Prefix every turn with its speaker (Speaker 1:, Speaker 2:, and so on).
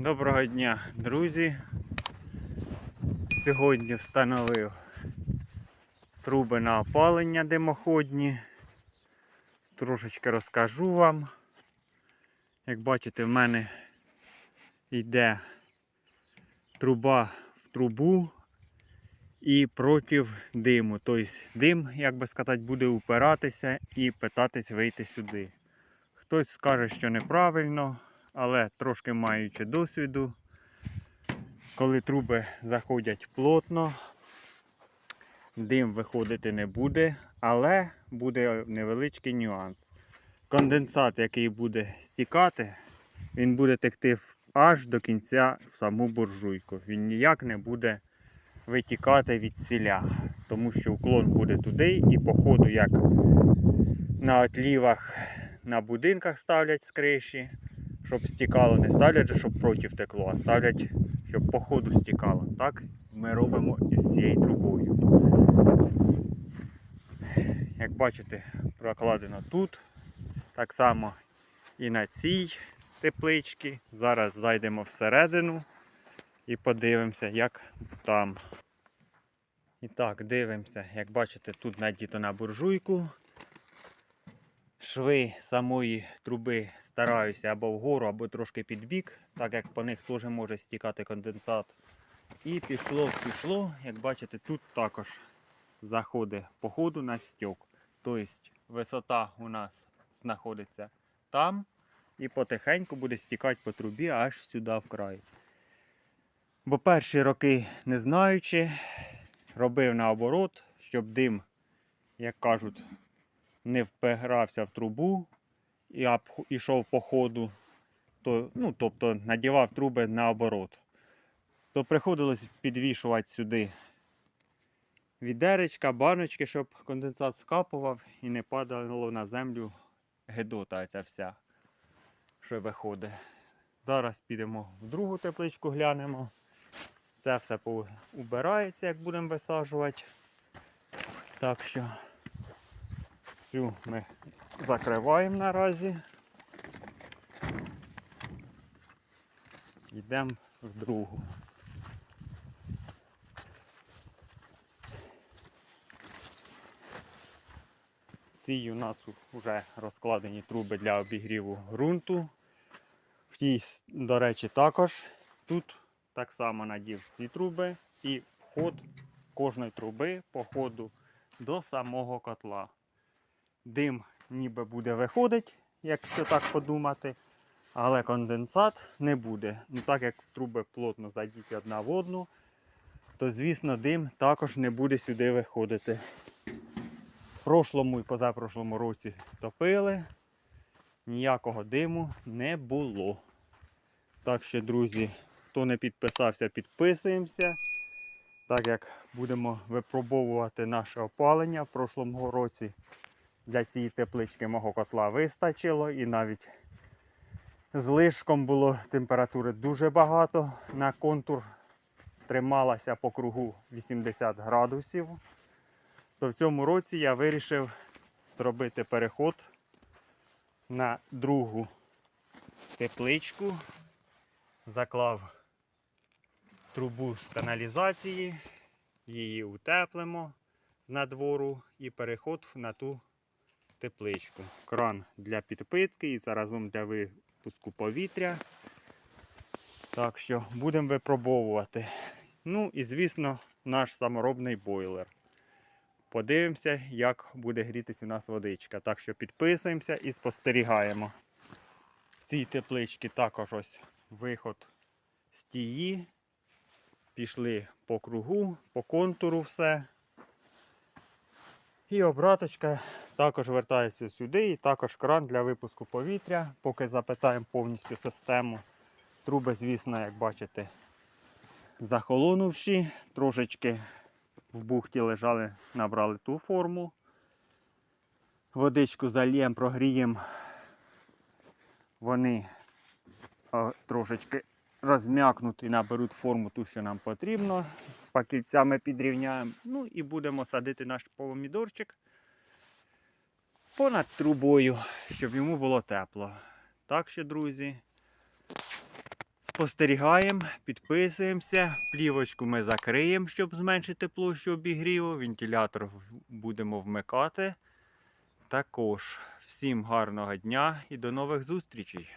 Speaker 1: Доброго дня, друзі. Сьогодні встановив труби на опалення димоходні. Трошечки розкажу вам. Як бачите, в мене йде труба в трубу і проти диму. Тобто дим, як би сказати, буде упиратися і питатись вийти сюди. Хтось скаже, що неправильно, але трошки маючи досвіду, коли труби заходять плотно, дим виходити не буде, але буде невеличкий нюанс. Конденсат, який буде стікати, він буде текти аж до кінця в саму буржуйку. Він ніяк не буде витікати від ціля, тому що уклон буде туди і по ходу, як на отлівах на будинках ставлять з криші, щоб стікало, не ставлять, щоб проти текло, а ставлять, щоб по ходу стікало. Так ми робимо із цією трубою. Як бачите, прокладено тут. Так само і на цій тепличці. Зараз зайдемо всередину і подивимося, як там. І так, дивимося, як бачите, тут надіто на буржуйку. Шви самої труби стараюся або вгору, або трошки під бік, так як по них теж може стікати конденсат. І пішло, пішло, як бачите, тут також заходить по ходу на стьок. Тобто висота у нас знаходиться там і потихеньку буде стікати по трубі аж сюди в край. Бо перші роки, не знаючи, робив наоборот, щоб дим, як кажуть, не впирався в трубу і ішов по ходу, то, ну, тобто надівав труби наоборот. То приходилось підвішувати сюди відеречка, баночки, щоб конденсат скапував і не падало на землю гедота ця вся, що виходить. Зараз підемо в другу тепличку глянемо. Це все убирається, як будемо висаджувати. Так що цю ми закриваємо наразі. Йдемо в другу. Ці у нас вже розкладені труби для обігріву ґрунту. В тій, до речі, також тут так само надів ці труби і вход кожної труби по ходу до самого котла. Дим ніби буде виходити, якщо так подумати, але конденсат не буде. Ну так як труби плотно задіті одна в одну, то звісно дим також не буде сюди виходити. В прошлому і позапрошлому році топили, ніякого диму не було. Так що, друзі, хто не підписався, підписуємося. Так як будемо випробовувати наше опалення в прошлому році. Для цієї теплички мого котла вистачило і навіть з лишком було температури дуже багато. На контур трималася по кругу 80 градусів. То в цьому році я вирішив зробити переход на другу тепличку. Заклав трубу з каналізації, її утеплимо з надвору і переход на ту тепличку. Кран для підпитки і заразом для випуску повітря. Так що будемо випробовувати. Ну і звісно, наш саморобний бойлер. Подивимося, як буде грітись у нас водичка. Так що підписуємося і спостерігаємо. В цій тепличці також ось виход з тії. Пішли по кругу, по контуру все. І обраточка також вертається сюди, і також кран для випуску повітря. Поки запитаємо повністю систему. Труби, звісно, як бачите, захолонувші, трошечки в бухті лежали, набрали ту форму. Водичку зальємо, прогріємо. Вони трошечки розм'якнуть і наберуть форму ту, що нам потрібно. Пакільцями підрівняємо. Ну і будемо садити наш помідорчик понад трубою, щоб йому було тепло. Так що, друзі, спостерігаємо, підписуємося. Плівочку ми закриємо, щоб зменшити площу обігріву. Вентилятор будемо вмикати. Також всім гарного дня і до нових зустрічей!